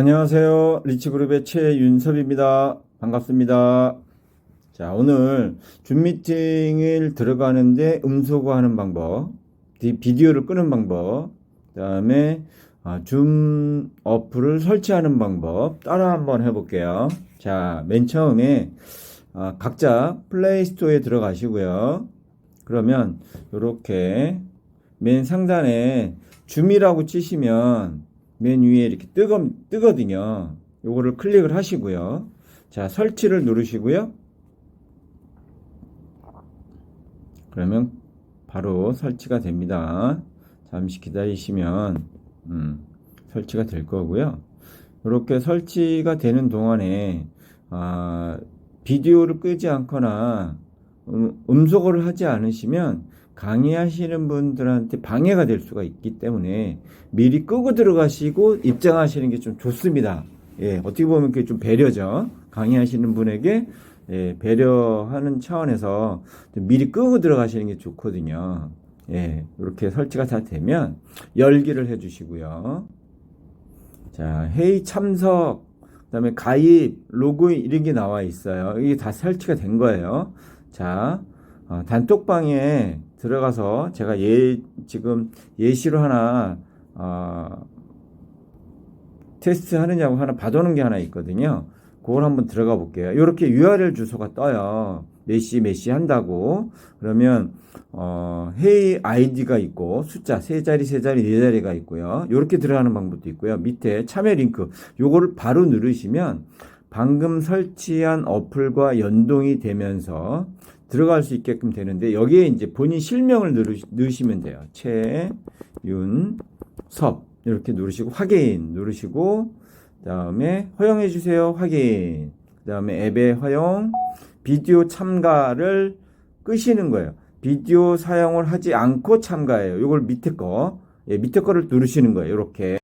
안녕하세요. 리치그룹의 최윤섭입니다. 반갑습니다. 자, 오늘 줌 미팅을 들어가는데 음소거하는 방법, 비- 비디오를 끄는 방법, 그 다음에 아, 줌 어플을 설치하는 방법 따라 한번 해볼게요. 자, 맨 처음에 아, 각자 플레이스토어에 들어가시고요. 그러면 이렇게 맨 상단에 줌이라고 치시면 맨 위에 이렇게 뜨거, 뜨거든요. 요거를 클릭을 하시고요. 자, 설치를 누르시고요. 그러면 바로 설치가 됩니다. 잠시 기다리시면 음, 설치가 될 거고요. 이렇게 설치가 되는 동안에 아, 비디오를 끄지 않거나 음, 음소거를 하지 않으시면 강의하시는 분들한테 방해가 될 수가 있기 때문에 미리 끄고 들어가시고 입장하시는 게 좀 좋습니다. 예, 어떻게 보면 그게 좀 배려죠. 강의하시는 분에게 예, 배려하는 차원에서 좀 미리 끄고 들어가시는 게 좋거든요. 예, 이렇게 설치가 다 되면 열기를 해주시고요. 자, 회의 참석, 그 다음에 가입, 로그인 이런 게 나와 있어요. 이게 다 설치가 된 거예요. 자, 어, 단톡방에 들어가서 제가 예 지금 예시로 하나 어, 테스트 하느냐고 하나 받아놓은 게 하나 있거든요. 그걸 한번 들어가 볼게요. 이렇게 URL 주소가 떠요. 몇시 몇시 한다고 그러면 어, 회의 아이디가 있고 숫자 세 자리 세 자리 네 자리가 있고요. 이렇게 들어가는 방법도 있고요. 밑에 참여 링크 요거를 바로 누르시면 방금 설치한 어플과 연동이 되면서 들어갈 수 있게끔 되는데 여기에 이제 본인 실명을 누르, 넣으시면 돼요. 최윤섭 이렇게 누르시고 확인 누르시고 그다음에 허용해 주세요. 확인. 그다음에 앱의 허용 비디오 참가를 끄시는 거예요. 비디오 사용을 하지 않고 참가해요. 이걸 밑에 거 예, 밑에 거를 누르시는 거예요. 이렇게